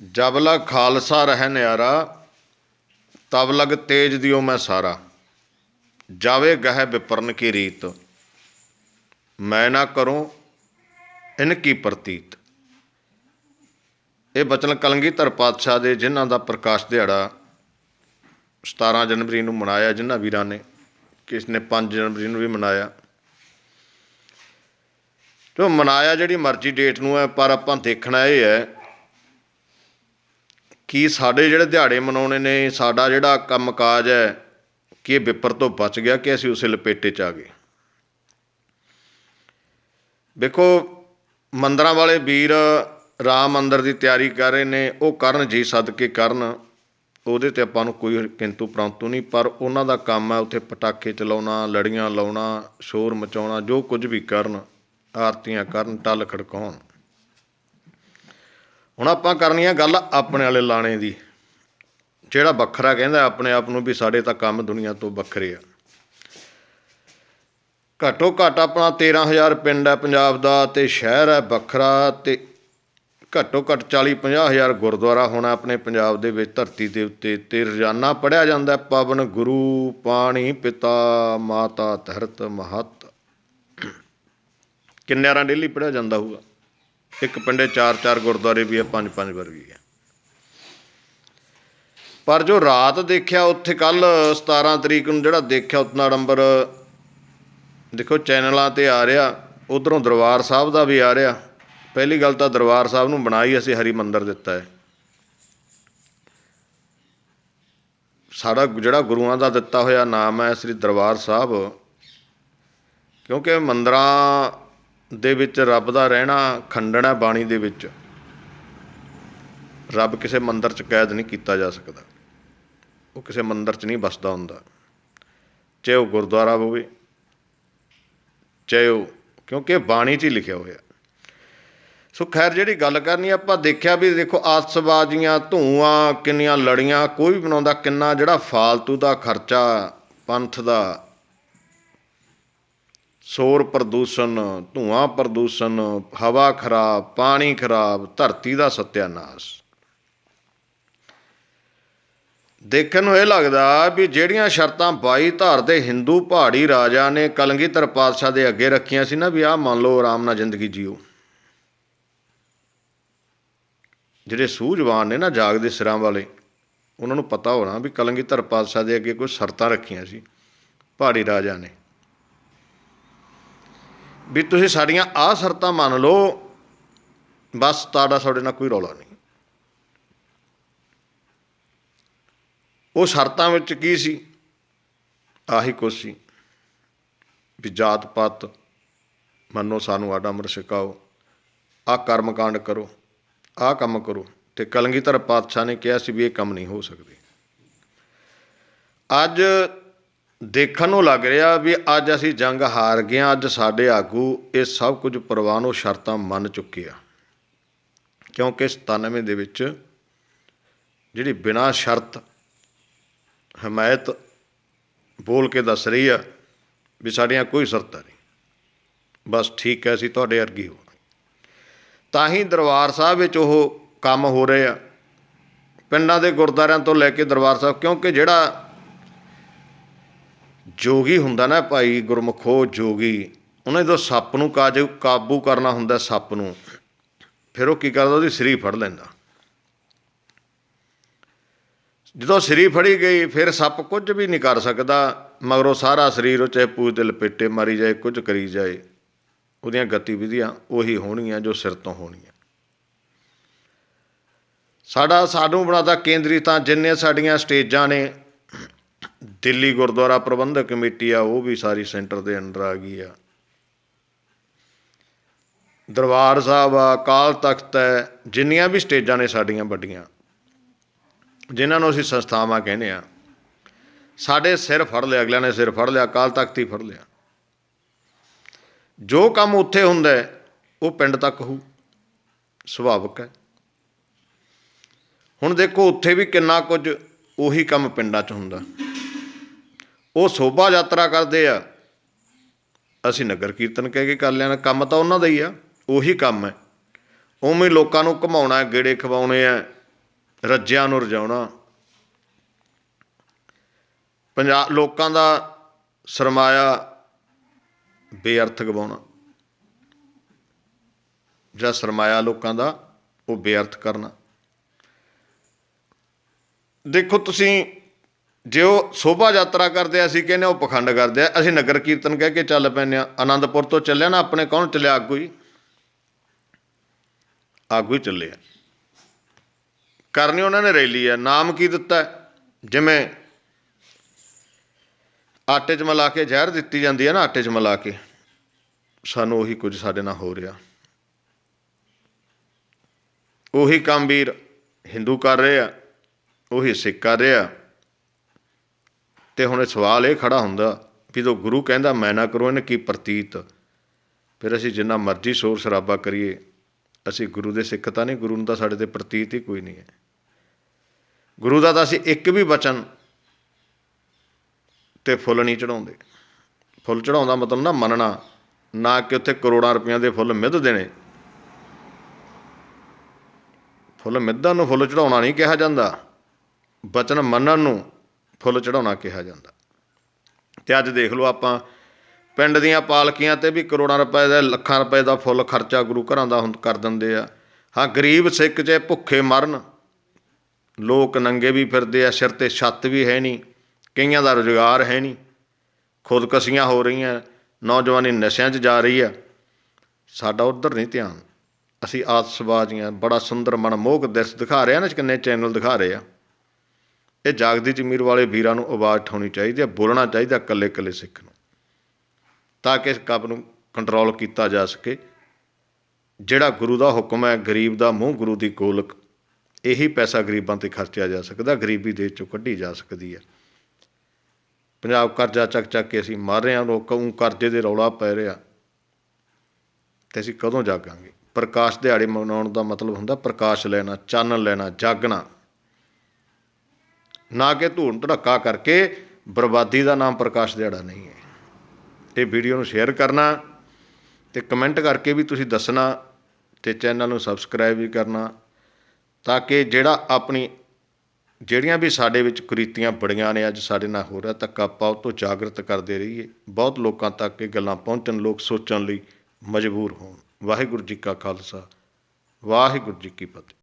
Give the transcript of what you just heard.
ਜਬ ਲਗ ਖਾਲਸਾ ਰਹਿ ਨਿਆਰਾ, ਤਬ ਲਗ ਤੇਜ ਦਿਓ ਮੈਂ ਸਾਰਾ। ਜਾਵੇ ਗਹਿ ਵਿਪਰਨ ਕੀ ਰੀਤ, ਮੈਂ ਨਾ ਕਰੂੰ ਇਨ ਕੀ ਪ੍ਰਤੀਤ। ਇਹ ਬਚਨ ਕਲੰਗੀਧਰ ਪਾਤਸ਼ਾਹ ਦੇ, ਜਿਨ੍ਹਾਂ ਦਾ ਪ੍ਰਕਾਸ਼ ਦਿਹਾੜਾ 17 ਜਨਵਰੀ ਨੂੰ ਮਨਾਇਆ, ਜਿਨ੍ਹਾਂ ਵੀਰਾਂ ਨੇ ਕਿਸ ਨੇ 5 ਜਨਵਰੀ ਨੂੰ ਵੀ ਮਨਾਇਆ। ਜੋ ਮਨਾਇਆ, ਜਿਹੜੀ ਮਰਜ਼ੀ ਡੇਟ ਨੂੰ ਹੈ, ਪਰ ਆਪਾਂ ਦੇਖਣਾ ਇਹ ਹੈ ਕਿ ਸਾਡੇ ਜਿਹੜੇ ਦਿਹਾੜੇ ਮਨਾਉਣੇ ਨੇ, ਸਾਡਾ ਜਿਹੜਾ ਕੰਮ ਕਾਜ ਹੈ, ਕਿ ਇਹ ਵਿਪਰ ਤੋਂ ਬਚ ਗਿਆ ਕਿ ਅਸੀਂ ਉਸੇ ਲਪੇਟੇ 'ਚ ਆ ਗਏ? ਵੇਖੋ, ਮੰਦਰਾਂ ਵਾਲੇ ਵੀਰ ਰਾਮ ਮੰਦਰ ਦੀ ਤਿਆਰੀ ਕਰ ਰਹੇ ਨੇ, ਉਹ ਕਰਨ ਜੀ ਸਦਕੇ ਕਰਨ, ਉਹਦੇ ਤੇ ਆਪਾਂ ਨੂੰ ਕੋਈ ਕਿੰਤੂ ਪ੍ਰੰਤੂ ਨਹੀਂ, ਪਰ ਉਹਨਾਂ ਦਾ ਕੰਮ ਹੈ ਉੱਥੇ ਪਟਾਕੇ ਚਲਾਉਣਾ, ਲੜੀਆਂ ਲਾਉਣਾ, ਸ਼ੋਰ ਮਚਾਉਣਾ, ਜੋ ਕੁਝ ਵੀ ਕਰਨ, ਆਰਤੀਆਂ ਕਰਨ, ਟੱਲ ਖੜਕਾਉਣ। ਹੁਣ ਆਪਾਂ ਕਰਨੀ ਆ ਗੱਲ ਆਪਣੇ ਵਾਲੇ ਲਾਣੇ ਦੀ। ਜਿਹੜਾ ਵੱਖਰਾ ਕਹਿੰਦਾ ਆਪਣੇ ਆਪ ਨੂੰ ਵੀ ਸਾਡੇ ਤਾਂ ਕੰਮ ਦੁਨੀਆ ਤੋਂ ਵੱਖਰੇ ਆ। ਘੱਟੋ ਘੱਟ ਆਪਣਾ 13000 ਪਿੰਡ ਹੈ ਪੰਜਾਬ ਦਾ ਤੇ ਸ਼ਹਿਰ ਹੈ ਵੱਖਰਾ ਤੇ ਘੱਟੋ ਘੱਟ 40 ਹਜ਼ਾਰ ਗੁਰਦੁਆਰਾ ਹੋਣਾ ਆਪਣੇ ਪੰਜਾਬ ਦੇ ਵਿੱਚ ਧਰਤੀ ਦੇ ਉੱਤੇ ਤੇ ਰੋਜ਼ਾਨਾ ਪੜਿਆ ਜਾਂਦਾ ਪਵਨ ਗੁਰੂ, ਪਾਣੀ ਪਿਤਾ, ਮਾਤਾ ਧਰਤ ਮਹਤ। ਕਿੰਨਿਆਰਾਂ ਡੇਲੀ ਪੜਿਆ ਜਾਂਦਾ ਹੋਊਗਾ? ਇੱਕ ਪਿੰਡੇ ਚਾਰ ਚਾਰ ਗੁਰਦੁਆਰੇ ਵੀ ਹੈ ਪੰਜ ਪੰਜ ਵਾਰ ਵੀ ਹੈ ਪਰ ਜੋ ਰਾਤ ਦੇਖਿਆ ਉੱਥੇ ਕੱਲ 17 ਤਰੀਕ ਨੂੰ ਜਿਹੜਾ ਦੇਖਿਆ ਉਤਨਾ ਨੰਬਰ, ਦੇਖੋ ਚੈਨਲਾਂ ਤੇ ਆ ਰਿਹਾ, ਉਧਰੋਂ ਦਰਬਾਰ ਸਾਹਿਬ ਦਾ ਵੀ ਆ ਰਿਹਾ। ਪਹਿਲੀ ਗੱਲ ਤਾਂ ਦਰਬਾਰ ਸਾਹਿਬ ਨੂੰ ਬਣਾਈ ਅਸੀਂ ਹਰੀ ਮੰਦਰ ਦਿੱਤਾ ਹੈ। ਸਾਡਾ ਜਿਹੜਾ ਗੁਰੂਆਂ ਦਾ ਦਿੱਤਾ ਹੋਇਆ ਨਾਮ ਹੈ ਸ੍ਰੀ ਦਰਬਾਰ ਸਾਹਿਬ, ਕਿਉਂਕਿ ਮੰਦਰਾਂ ਦੇ ਵਿੱਚ ਰੱਬ ਦਾ ਰਹਿਣਾ, ਖੰਡਣ ਹੈ ਬਾਣੀ ਦੇ ਵਿੱਚ। ਰੱਬ ਕਿਸੇ ਮੰਦਰ 'ਚ ਕੈਦ ਨਹੀਂ ਕੀਤਾ ਜਾ ਸਕਦਾ। ਉਹ ਕਿਸੇ ਮੰਦਰ 'ਚ ਨਹੀਂ ਬਸਦਾ ਹੁੰਦਾ। ਚਾਹੇ ਉਹ ਗੁਰਦੁਆਰਾ ਹੋਵੇ, ਚਾਹੇ ਉਹ, ਕਿਉਂਕਿ ਬਾਣੀ 'ਚ ਹੀ ਲਿਖਿਆ ਹੋਇਆ। ਸੋ ਖੈਰ, ਜਿਹੜੀ ਗੱਲ ਕਰਨੀ ਆਪਾਂ ਦੇਖਿਆ ਵੀ ਦੇਖੋ ਆਤਸਬਾਜ਼ੀਆਂ ਧੂਆਂ, ਕਿੰਨੀਆਂ ਲੜੀਆਂ, ਕੋਈ ਵੀ ਬਣਾਉਂਦਾ, ਕਿੰਨਾ ਜਿਹੜਾ ਫਾਲਤੂ ਦਾ ਖਰਚਾ, ਪੰਥ ਦਾ ਸ਼ੋਰ ਪ੍ਰਦੂਸ਼ਣ, ਧੂਆਂ ਪ੍ਰਦੂਸ਼ਣ, ਹਵਾ ਖਰਾਬ, ਪਾਣੀ ਖਰਾਬ, ਧਰਤੀ ਦਾ ਸਤਿਆਨਾਸ਼। ਦੇਖਣ ਨੂੰ ਇਹ ਲੱਗਦਾ ਵੀ ਜਿਹੜੀਆਂ ਸ਼ਰਤਾਂ 22 ਧਾਰ ਦੇ ਹਿੰਦੂ ਪਹਾੜੀ ਰਾਜਾ ਨੇ ਕਲੰਗੀਧਰ ਪਾਤਸ਼ਾਹ ਦੇ ਅੱਗੇ ਰੱਖੀਆਂ ਸੀ ਨਾ ਵੀ ਆਹ ਮੰਨ ਲਓ ਆਰਾਮ ਨਾਲ ਜ਼ਿੰਦਗੀ ਜੀਓ। ਜਿਹੜੇ ਸੂਝਵਾਨ ਨੇ ਨਾ ਜਾਗਦੇ ਸਿਰਾਂ ਵਾਲੇ, ਉਹਨਾਂ ਨੂੰ ਪਤਾ ਹੋਣਾ ਵੀ ਕਲੰਗੀਧਰ ਪਾਤਸ਼ਾਹ ਦੇ ਅੱਗੇ ਕੋਈ ਸ਼ਰਤਾਂ ਰੱਖੀਆਂ ਸੀ ਪਹਾੜੀ ਰਾਜਾ ਨੇ। ਵੀ ਤੁਸੀਂ ਸਾਡੀਆਂ ਆਹ ਸ਼ਰਤਾਂ ਮੰਨ ਲਓ, ਬਸ ਤੁਹਾਡਾ ਸਾਡੇ ਨਾਲ ਕੋਈ ਰੌਲਾ ਨਹੀਂ। ਉਹ ਸ਼ਰਤਾਂ ਵਿੱਚ ਕੀ ਸੀ? ਆਹੀ ਕੁਛ ਸੀ ਵੀ ਜਾਤ ਪਾਤ ਮੰਨੋ ਸਾਨੂੰ ਆਡਾ ਅੰਮ੍ਰਿਤ ਛਕਾਓ ਆਹ ਕਰਮ ਕਾਂਡ ਕਰੋ, ਆਹ ਕੰਮ ਕਰੋ। ਤੇ ਕਲੰਗੀਧਰ ਪਾਤਸ਼ਾਹ ਨੇ ਕਿਹਾ ਸੀ ਵੀ ਇਹ ਕੰਮ ਨਹੀਂ ਹੋ ਸਕਦੇ। ਅੱਜ ਦੇਖਣ ਨੂੰ ਲੱਗ ਰਿਹਾ ਵੀ ਅੱਜ ਅਸੀਂ ਜੰਗ ਹਾਰ ਗਏ ਹਾਂ, ਅੱਜ ਸਾਡੇ ਆਗੂ ਇਹ ਸਭ ਕੁਝ ਪ੍ਰਵਾਨ ਉਹ ਸ਼ਰਤਾਂ ਮੰਨ ਚੁੱਕੇ ਆ। ਕਿਉਂਕਿ 97 ਦੇ ਵਿੱਚ ਜਿਹੜੀ ਬਿਨਾਂ ਸ਼ਰਤ ਹਮਾਇਤ ਬੋਲ ਕੇ ਦੱਸ ਰਹੀ ਆ ਵੀ ਸਾਡੀਆਂ ਕੋਈ ਸ਼ਰਤਾਂ ਨਹੀਂ। ਬਸ ਠੀਕ ਹੈ, ਅਸੀਂ ਤੁਹਾਡੇ ਅਰਗੀ ਹੋ। ਤਾਂ ਹੀ ਦਰਬਾਰ ਸਾਹਿਬ ਵਿੱਚ ਉਹ ਕੰਮ ਹੋ ਰਹੇ ਆ। ਪਿੰਡਾਂ ਦੇ ਗੁਰਦਾਰਿਆਂ ਤੋਂ ਲੈ ਕੇ ਦਰਬਾਰ ਸਾਹਿਬ, ਕਿਉਂਕਿ ਜਿਹੜਾ ਜੋਗੀ ਹੁੰਦਾ ਨਾ ਭਾਈ ਗੁਰਮਖੋ ਜੋਗੀ, ਉਹਨੇ ਜਦੋਂ ਸੱਪ ਨੂੰ ਕਾਜੂ ਕਾਬੂ ਕਰਨਾ ਹੁੰਦਾ ਸੱਪ ਨੂੰ, ਫਿਰ ਉਹ ਕੀ ਕਰਦਾ, ਉਹਦੀ ਸਰੀ ਫੜ ਲੈਂਦਾ। ਜਦੋਂ ਸਰੀ ਫੜੀ ਗਈ, ਫਿਰ ਸੱਪ ਕੁਝ ਵੀ ਨਹੀਂ ਕਰ ਸਕਦਾ, ਮਗਰੋਂ ਸਾਰਾ ਸਰੀਰ ਉਹ ਚਾਹੇ ਪੂਜ ਦੇ ਲਪੇਟੇ ਮਾਰੀ ਜਾਏ, ਕੁਝ ਕਰੀ ਜਾਏ। ਉਹਦੀਆਂ ਗਤੀਵਿਧੀਆਂ ਉਹੀ ਹੋਣਗੀਆਂ ਜੋ ਸਿਰ ਤੋਂ ਹੋਣਗੀਆਂ ਸਾਡਾ, ਸਾਨੂੰ ਬਣਾਦਾ ਕੇਂਦਰੀ ਤਾਂ ਜਿੰਨੇ ਸਾਡੀਆਂ ਸਟੇਜਾਂ ਨੇ ਦਿੱਲੀ ਗੁਰਦੁਆਰਾ ਪ੍ਰਬੰਧਕ ਕਮੇਟੀ ਆ, ਉਹ ਵੀ ਸਾਰੀ ਸੈਂਟਰ ਦੇ ਅੰਡਰ ਆ ਗਈ ਆ। ਦਰਬਾਰ ਸਾਹਿਬ ਆ ਕਾਲ ਤਖਤ ਹੈ, ਜਿੰਨੀਆਂ ਵੀ ਸਟੇਜਾਂ ਨੇ ਸਾਡੀਆਂ ਵੱਡੀਆਂ, ਜਿਨ੍ਹਾਂ ਨੂੰ ਅਸੀਂ ਸੰਸਥਾਵਾਂ ਕਹਿੰਦੇ ਆ, ਸਾਡੇ ਸਿਰ ਫੜ ਲਿਆ, ਅਗਲਿਆਂ ਨੇ ਸਿਰ ਫੜ ਲਿਆ ਕਾਲ ਤਖਤ ਹੀ ਫੜ ਲਿਆ। ਜੋ ਕੰਮ ਉੱਥੇ ਹੁੰਦਾ ਉਹ ਪਿੰਡ ਤੱਕ ਹੋ ਸੁਭਾਵਿਕ ਹੈ। ਹੁਣ ਦੇਖੋ, ਉੱਥੇ ਵੀ ਕਿੰਨਾ ਕੁਝ ਉਹੀ ਕੰਮ ਪਿੰਡਾਂ 'ਚ ਹੁੰਦਾ। ਉਹ ਸੋਭਾ ਯਾਤਰਾ ਕਰਦੇ ਆ। ਅਸੀਂ ਨਗਰ ਕੀਰਤਨ ਕਹਿ ਕੇ ਕਰ ਲੈਣਾ ਕੰਮ ਤਾਂ ਉਹਨਾਂ ਦਾ ਹੀ ਆ, ਉਹੀ ਕੰਮ ਹੈ। ਉਵੇਂ ਲੋਕਾਂ ਨੂੰ ਘਮਾਉਣਾ, ਗੇੜੇ ਖਵਾਉਣੇ ਆ, ਰੱਜਿਆਂ ਨੂੰ ਰਜਾਉਣਾ। ਪੰਜਾਬ ਲੋਕਾਂ ਦਾ ਸਰਮਾਇਆ ਬੇਅਰਥ ਗਵਾਉਣਾ। ਜਿਹੜਾ ਸਰਮਾਇਆ ਲੋਕਾਂ ਦਾ ਉਹ ਬੇਅਰਥ ਕਰਨਾ। ਦੇਖੋ ਤੁਸੀਂ ਜੇ ਉਹ ਸ਼ੋਭਾ ਯਾਤਰਾ ਕਰਦੇ ਆ, ਅਸੀਂ ਕਹਿੰਦੇ ਉਹ ਪਖੰਡ ਕਰਦੇ ਆ। ਅਸੀਂ ਨਗਰ ਕੀਰਤਨ ਕਹਿ ਕੇ ਚੱਲ ਪੈਂਦੇ ਆ। ਆਨੰਦਪੁਰ ਤੋਂ ਚੱਲਿਆ ਨਾ ਆਪਣੇ ਕੌਣ? ਚੱਲਿਆ ਆਗੂ ਹੀ। ਆਗੂ ਹੀ ਚੱਲੇ ਆ। ਕਰਨੀ ਉਹਨਾਂ ਨੇ ਰੈਲੀ ਆ। ਨਾਮ ਕੀ ਦਿੱਤਾ? ਜਿਵੇਂ ਆਟੇ 'ਚ ਮਿਲਾ ਕੇ ਜ਼ਹਿਰ ਦਿੱਤੀ ਜਾਂਦੀ ਹੈ ਨਾ, ਆਟੇ 'ਚ ਮਿਲਾ ਕੇ। ਸਾਨੂੰ ਉਹੀ ਕੁਝ ਸਾਡੇ ਨਾਲ ਹੋ ਰਿਹਾ। ਉਹੀ ਕੰਮ ਵੀਰ ਹਿੰਦੂ ਕਰ ਰਹੇ ਆ, ਉਹੀ ਸਿੱਖ ਕਰ ਰਹੇ ਆ। ਅਤੇ ਹੁਣ ਸਵਾਲ ਇਹ ਖੜ੍ਹਾ ਹੁੰਦਾ ਵੀ ਜਦੋਂ ਗੁਰੂ ਕਹਿੰਦਾ ਮੈਂ ਨਾ ਕਰੋ, ਇਹਨੇ ਕੀ ਪ੍ਰਤੀਤ? ਫਿਰ ਅਸੀਂ ਜਿੰਨਾ ਮਰਜ਼ੀ ਸ਼ੋਰ ਸ਼ਰਾਬਾ ਕਰੀਏ, ਅਸੀਂ ਗੁਰੂ ਦੇ ਸਿੱਖ ਤਾਂ ਨਹੀਂ, ਗੁਰੂ ਨੂੰ ਤਾਂ ਸਾਡੇ ਤੇ ਪ੍ਰਤੀਤ ਹੀ ਕੋਈ ਨਹੀਂ ਹੈ। ਗੁਰੂ ਦਾ ਤਾਂ ਅਸੀਂ ਇੱਕ ਵੀ ਬਚਨ ਤੇ ਫੁੱਲ ਨਹੀਂ ਚੜਾਉਂਦੇ ਫੁੱਲ ਚੜਾਉਂਦਾ ਮਤਲਬ ਨਾ ਮੰਨਣਾ, ਨਾ ਕਿ ਉੱਥੇ ਕਰੋੜਾਂ ਰੁਪਈਆਂ ਦੇ ਫੁੱਲ ਮਿੱਧ ਦੇਣੇ। ਫੁੱਲ ਮਿੱਧਾਂ ਨੂੰ ਫੁੱਲ ਚੜਾਉਣਾ ਨਹੀਂ ਕਿਹਾ ਜਾਂਦਾ। ਬਚਨ ਮੰਨਣ ਨੂੰ ਫੁੱਲ ਚੜਾਉਣਾ ਕਿਹਾ ਜਾਂਦਾ। ਤੇ ਅੱਜ ਦੇਖ ਲਓ ਆਪਾਂ ਪਿੰਡ ਦੀਆਂ ਪਾਲਕੀਆਂ ਤੇ ਵੀ ਕਰੋੜਾਂ ਰੁਪਏ ਦਾ, ਲੱਖਾਂ ਰੁਪਏ ਦਾ ਫੁੱਲ ਖਰਚਾ ਗੁਰੂ ਘਰਾਂ ਦਾ ਹੁਣ ਕਰ ਦਿੰਦੇ ਆ। ਹਾਂ, ਗਰੀਬ ਸਿੱਖ ਜੇ ਭੁੱਖੇ ਮਰਨ, ਲੋਕ ਨੰਗੇ ਵੀ ਫਿਰਦੇ ਆ, ਸਿਰ ਤੇ ਛੱਤ ਵੀ ਹੈ ਨਹੀਂ, ਕਈਆਂ ਦਾ ਰੁਜ਼ਗਾਰ ਹੈ ਨਹੀਂ, ਖੁਦਕਸ਼ੀਆਂ ਹੋ ਰਹੀਆਂ, ਨੌਜਵਾਨੀ ਨਸ਼ਿਆਂ 'ਚ ਜਾ ਰਹੀ ਆ। ਸਾਡਾ ਉਧਰ ਨਹੀਂ ਧਿਆਨ। ਅਸੀਂ ਆਤਸ਼ਬਾਜ਼ੀਆਂ, ਬੜਾ ਸੁੰਦਰ ਮਨਮੋਹਕ ਦ੍ਰਿਸ਼ ਦਿਖਾ ਰਹੇ ਆ ਨਾ, ਕਿੰਨੇ ਚੈਨਲ ਦਿਖਾ ਰਹੇ ਆ। ਇਹ ਜਾਗਦੀ ਜ਼ਮੀਰ ਵਾਲੇ ਵੀਰਾਂ ਨੂੰ ਆਵਾਜ਼ ਉਠਾਉਣੀ ਚਾਹੀਦੀ ਹੈ, ਬੋਲਣਾ ਚਾਹੀਦਾ ਇਕੱਲੇ ਇਕੱਲੇ ਸਿੱਖ ਨੂੰ, ਤਾਂ ਕਿ ਇਸ ਕੰਮ ਨੂੰ ਕੰਟਰੋਲ ਕੀਤਾ ਜਾ ਸਕੇ। ਜਿਹੜਾ ਗੁਰੂ ਦਾ ਹੁਕਮ ਹੈ, ਗਰੀਬ ਦਾ ਮੂੰਹ ਗੁਰੂ ਦੀ ਗੋਲਕ, ਇਹੀ ਪੈਸਾ ਗਰੀਬਾਂ ਤੇ ਖਰਚਿਆ ਜਾ ਸਕਦਾ, ਗਰੀਬੀ ਦੇਸ਼ ਚੋਂ ਕੱਢੀ ਜਾ ਸਕਦੀ ਹੈ। ਪੰਜਾਬ ਕਰਜ਼ਾ ਚੱਕ ਚੱਕ ਕੇ ਅਸੀਂ ਮਰ ਰਹੇ ਹਾਂ, ਲੋਕ ਨੂੰ ਕਰਜ਼ੇ ਦੇ ਰੌਲਾ ਪੈ ਰਿਹਾ ਤੇ ਅਸੀਂ ਕਦੋਂ ਜਾਗਾਂਗੇ? ਪ੍ਰਕਾਸ਼ ਦਿਹਾੜੇ ਮਨਾਉਣ ਦਾ ਮਤਲਬ ਹੁੰਦਾ, ਪ੍ਰਕਾਸ਼ ਲੈਣਾ ਚਾਨਣ ਲੈਣਾ, ਜਾਗਣਾ। ਨਾ ਕਿ ਧੂਣ ਧੜੱਕਾ ਕਰਕੇ ਬਰਬਾਦੀ ਦਾ ਨਾਮ ਪ੍ਰਕਾਸ਼ ਦਿਹਾੜਾ ਨਹੀਂ ਹੈ। ਇਹ ਵੀਡੀਓ ਨੂੰ ਸ਼ੇਅਰ ਕਰਨਾ ਤੇ ਕਮੈਂਟ ਕਰਕੇ ਵੀ ਤੁਸੀਂ ਦੱਸਣਾ ਤੇ ਚੈਨਲ ਨੂੰ ਸਬਸਕ੍ਰਾਈਬ ਵੀ ਕਰਨਾ ਤਾਂ ਕਿ ਜਿਹੜਾ ਆਪਣੀ ਜਿਹੜੀਆਂ ਵੀ ਸਾਡੇ ਵਿੱਚ ਕੁਰੀਤੀਆਂ ਬੜੀਆਂ ਨੇ, ਅੱਜ ਸਾਡੇ ਨਾਲ ਹੋ ਰਿਹਾ ਤੱਕ ਆਪਾਂ ਉਹ ਤੋਂ ਜਾਗਰਤ ਕਰਦੇ ਰਹੀਏ। ਬਹੁਤ ਲੋਕਾਂ ਤੱਕ ਇਹ ਗੱਲਾਂ ਪਹੁੰਚਣ, ਲੋਕ ਸੋਚਣ ਲਈ ਮਜਬੂਰ ਹੋਣ। ਵਾਹਿਗੁਰੂ ਜੀ ਕਾ ਖਾਲਸਾ, ਵਾਹਿਗੁਰੂ ਜੀ ਕੀ ਫਤਿਹ।